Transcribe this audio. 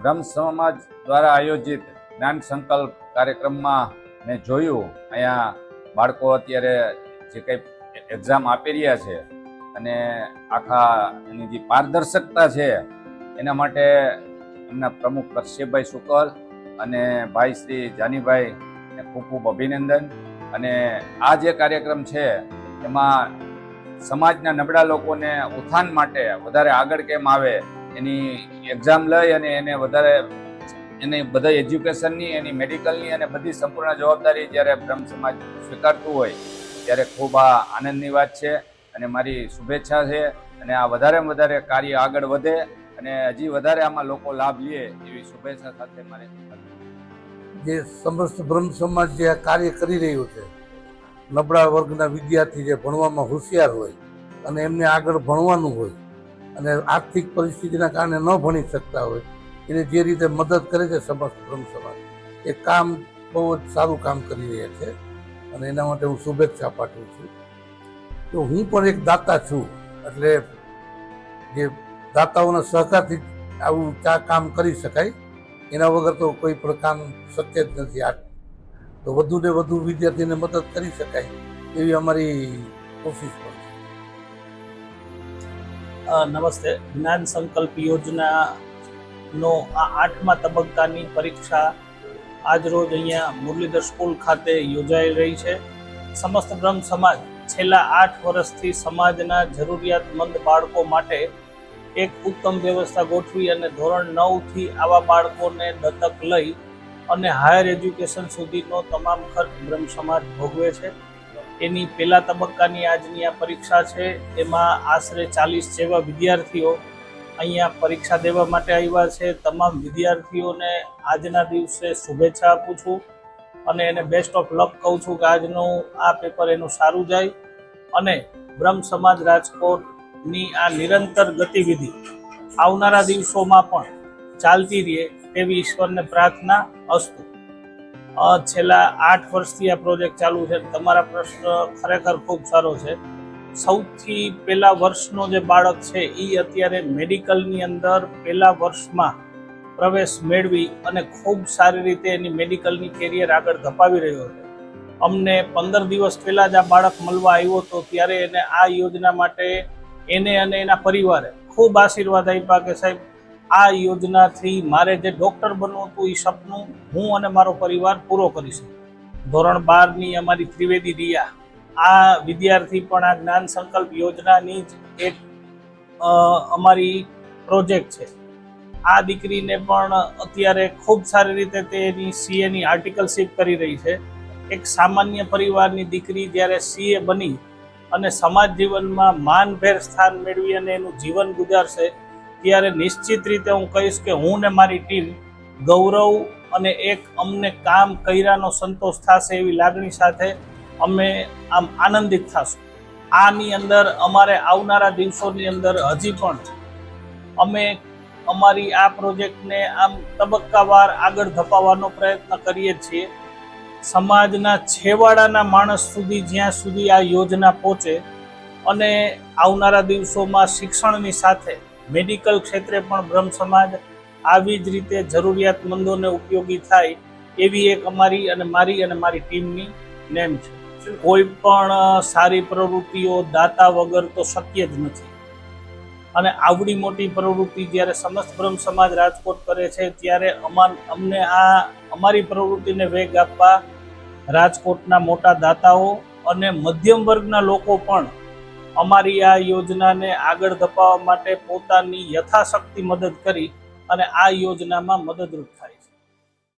બ્રહ્મ સમાજ દ્વારા આયોજિત જ્ઞાન સંકલ્પ કાર્યક્રમમાં મેં જોયું, અહીંયા બાળકો અત્યારે જે કંઈ એક્ઝામ આપી રહ્યા છે અને આખા એની જે પારદર્શકતા છે, એના માટે એમના પ્રમુખ કરશેભાઈ શુકલ અને ભાઈ શ્રી જાનીભાઈ ખૂબ ખૂબ અભિનંદન. અને આ જે કાર્યક્રમ છે, એમાં સમાજના નબળા લોકોને ઉત્થાન માટે વધારે આગળ કેમ આવે એની એક્ઝામ લઈ અને એને વધારે એની બધા એજ્યુકેશનની એની મેડિકલની અને બધી સંપૂર્ણ જવાબદારી જ્યારે બ્રહ્મ સમાજ સ્વીકારતું હોય, ત્યારે ખૂબ આ આનંદની વાત છે. અને મારી શુભેચ્છા છે અને આ વધારેમાં વધારે કાર્ય આગળ વધે અને હજી વધારે આમાં લોકો લાભ લે એવી શુભેચ્છા સાથે મારે જે સમસ્ત બ્રહ્મ સમાજ જે આ કાર્ય કરી રહ્યું છે, નબળા વર્ગના વિદ્યાર્થી જે ભણવામાં હોશિયાર હોય અને એમને આગળ ભણવાનું હોય અને આર્થિક પરિસ્થિતિના કારણે ન ભણી શકતા હોય એને જે રીતે મદદ કરે છે સમસ્ત બ્રહ્મ સમાજ, એ કામ બહુ જ સારું કામ કરી રહ્યા છે. અને એના માટે હું શુભેચ્છા પાઠવું છું. તો હું પણ એક દાતા છું, એટલે જે દાતાઓના સહકારથી આવું ચા કામ કરી શકાય, એના વગર તો કોઈ પણ કામ શક્ય જ નથી આ. તો વધુ ને વધુ વિદ્યાર્થીને મદદ કરી શકાય, એવી અમારી કોશિશ પણ નમસ્તે. જ્ઞાન સંકલ્પ યોજનાનો આ આઠમા તબક્કાની પરીક્ષા આજરોજ અહીંયા મુરલીધર સ્કૂલ ખાતે યોજાઈ રહી છે. સમસ્ત બ્રહ્મ સમાજ છેલ્લા આઠ વર્ષથી સમાજના જરૂરિયાતમંદ બાળકો માટે એક ઉત્તમ વ્યવસ્થા ગોઠવી અને ધોરણ નવથી આવા બાળકોને દત્તક લઈ અને હાયર એજ્યુકેશન સુધીનો તમામ ખર્ચ બ્રહ્મ સમાજ ભોગવે છે. એની પહેલા તબક્કાની આજની આ પરીક્ષા છે, એમાં આશરે ચાલીસ જેવા વિદ્યાર્થીઓ અહીંયા પરીક્ષા દેવા માટે આવ્યા છે. તમામ વિદ્યાર્થીઓને આજના દિવસે શુભેચ્છા આપું છું અને એને બેસ્ટ ઓફ લક કહું છું કે આજનું આ પેપર એનું સારું જાય અને બ્રહ્મ સમાજ રાજકોટની આ નિરંતર ગતિવિધિ આવનારા દિવસોમાં પણ ચાલતી રહે તેવી ઈશ્વરને પ્રાર્થના અસ્તુ. છેલ્લા આઠ વર્ષથી આ પ્રોજેક્ટ ચાલુ છે. તમારા પ્રશ્ન ખરેખર ખૂબ સારો છે. સૌથી પહેલા વર્ષનો જે બાળક છે એ અત્યારે મેડિકલની અંદર પહેલા વર્ષમાં પ્રવેશ મેળવી અને ખૂબ સારી રીતે એની મેડિકલની કેરિયર આગળ ધપાવી રહ્યો છે. અમને પંદર દિવસ પહેલાં જ આ બાળક મળવા આવ્યો હતો ત્યારે એને આ યોજના માટે એને અને એના પરિવારે ખૂબ આશીર્વાદ આપ્યા કે સાહેબ આ યોજનાથી મારે જે ડૉક્ટર બનવું હતું એ સપનું હું અને મારો પરિવાર પૂરો કરીશું. ધોરણ બારની અમારી ત્રિવેદી રિયા. આ વિદ્યાર્થી પણ આ જ્ઞાન સંકલ્પ યોજનાની જ એક અમારી પ્રોજેક્ટ છે. આ દીકરીને પણ અત્યારે ખૂબ સારી રીતે તેની સીએની આર્ટિકલશીપ કરી રહી છે. એક સામાન્ય પરિવારની દીકરી જ્યારે સીએ બની અને સમાજ જીવનમાં માનભેર સ્થાન મેળવી અને એનું જીવન ગુજારશે ત્યારે નિશ્ચિત રીતે હું કહીશ કે હું ને મારી ટીમ ગૌરવ અને એક અમને કામ કર્યાનો સંતોષ થશે એવી લાગણી સાથે અમે આમ આનંદિત થશું. આની અંદર અમારે આવનારા દિવસોની અંદર હજી પણ અમે અમારી આ પ્રોજેક્ટને આમ તબક્કાવાર આગળ ધપાવવાનો પ્રયત્ન કરીએ છીએ. સમાજના છેવાડાના માણસ સુધી જ્યાં સુધી આ યોજના પહોંચે અને આવનારા દિવસોમાં શિક્ષણની સાથે મેડિકલ ક્ષેત્રે પણ બ્રહ્મ સમાજ આવી જ રીતે જરૂરિયાતમંદોને ઉપયોગી થાય એવી એક અમારી અને મારી અને મારી ટીમની નેમ છે. કોઈ પણ સારી પ્રવૃત્તિઓ દાતા વગર તો શક્ય જ નથી. અને આવડી મોટી પ્રવૃત્તિ જ્યારે સમસ્ત બ્રહ્મ સમાજ રાજકોટ કરે છે, ત્યારે અમાર અમને આ, અમારી પ્રવૃત્તિને વેગ આપવા રાજકોટના મોટા દાતાઓ અને મધ્યમ વર્ગના લોકો પણ અમારી આ યોજનાને આગળ ધપાવવા માટે પોતાની યથાશક્તિ મદદ કરી અને આ યોજનામાં મદદરૂપ થાય.